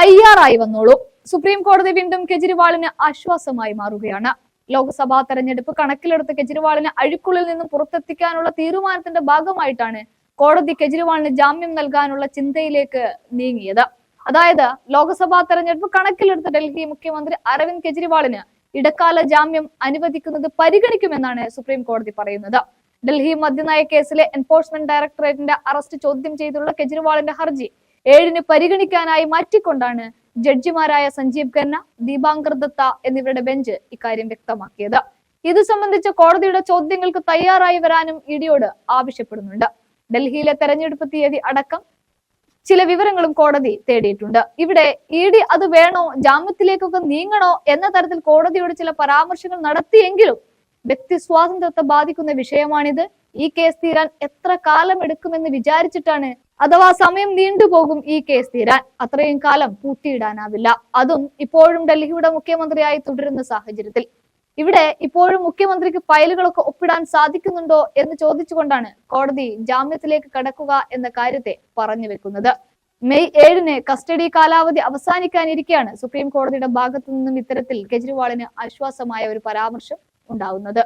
തയ്യാറായി വന്നോളൂ. സുപ്രീം കോടതി വീണ്ടും കെജ്രിവാളിന് ആശ്വാസമായി മാറുകയാണ്. ലോക്സഭാ തെരഞ്ഞെടുപ്പ് കണക്കിലെടുത്ത് കെജ്രിവാളിനെ അഴുക്കുള്ളിൽ നിന്നും പുറത്തെത്തിക്കാനുള്ള തീരുമാനത്തിന്റെ ഭാഗമായിട്ടാണ് കോടതി കെജ്രിവാളിന് ജാമ്യം നൽകാനുള്ള ചിന്തയിലേക്ക് നീങ്ങിയത്. അതായത് ലോക്സഭാ തെരഞ്ഞെടുപ്പ് കണക്കിലെടുത്ത് ഡൽഹി മുഖ്യമന്ത്രി അരവിന്ദ് കെജ്രിവാളിന് ഇടക്കാല ജാമ്യം അനുവദിക്കുന്നത് പരിഗണിക്കുമെന്നാണ് സുപ്രീം കോടതി പറയുന്നത്. ഡൽഹി മദ്യനയ കേസിലെ എൻഫോഴ്സ്മെന്റ് ഡയറക്ടറേറ്റിന്റെ അറസ്റ്റ് ചോദ്യം ചെയ്തുള്ള കെജ്രിവാളിന്റെ ഹർജി ഏഴിന് പരിഗണിക്കാനായി മാറ്റിക്കൊണ്ടാണ് ജഡ്ജിമാരായ സഞ്ജീവ് ഖന്ന ദീപാങ്കർ ദത്ത എന്നിവരുടെ ബെഞ്ച് ഇക്കാര്യം വ്യക്തമാക്കിയത്. ഇത് സംബന്ധിച്ച കോടതിയുടെ ചോദ്യങ്ങൾക്ക് തയ്യാറായി വരാനും ഇഡിയോട് ആവശ്യപ്പെടുന്നുണ്ട്. ഡൽഹിയിലെ തെരഞ്ഞെടുപ്പ് തീയതി അടക്കം ചില വിവരങ്ങളും കോടതി തേടിയിട്ടുണ്ട്. ഇവിടെ ഇ ഡി അത് വേണോ ജാമ്യത്തിലേക്കൊക്കെ നീങ്ങണോ എന്ന തരത്തിൽ കോടതിയോട് ചില പരാമർശങ്ങൾ നടത്തിയെങ്കിലും വ്യക്തി സ്വാതന്ത്ര്യത്തെ ബാധിക്കുന്ന വിഷയമാണിത്. ഈ കേസ് തീരാൻ എത്ര കാലം എടുക്കുമെന്ന് വിചാരിച്ചിട്ടാണ് അഥവാ സമയം നീണ്ടുപോകും ഈ കേസ് തീരാൻ അത്രയും കാലം പൂട്ടിയിടാനാവില്ല. അതും ഇപ്പോഴും ഡൽഹിയുടെ മുഖ്യമന്ത്രിയായി തുടരുന്ന സാഹചര്യത്തിൽ. ഇവിടെ ഇപ്പോഴും മുഖ്യമന്ത്രിക്ക് ഫയലുകളൊക്കെ ഒപ്പിടാൻ സാധിക്കുന്നുണ്ടോ എന്ന് ചോദിച്ചുകൊണ്ടാണ് കോടതി ജാമ്യത്തിലേക്ക് കടക്കുക എന്ന കാര്യത്തെ പറഞ്ഞു വെക്കുന്നത്. മെയ് ഏഴിന് കസ്റ്റഡി കാലാവധി അവസാനിക്കാനിരിക്കെയാണ് സുപ്രീം കോടതിയുടെ ഭാഗത്തു നിന്നും ഇത്തരത്തിൽ കെജ്രിവാളിന് ആശ്വാസമായ ഒരു പരാമർശം ഉണ്ടാവുന്നത്.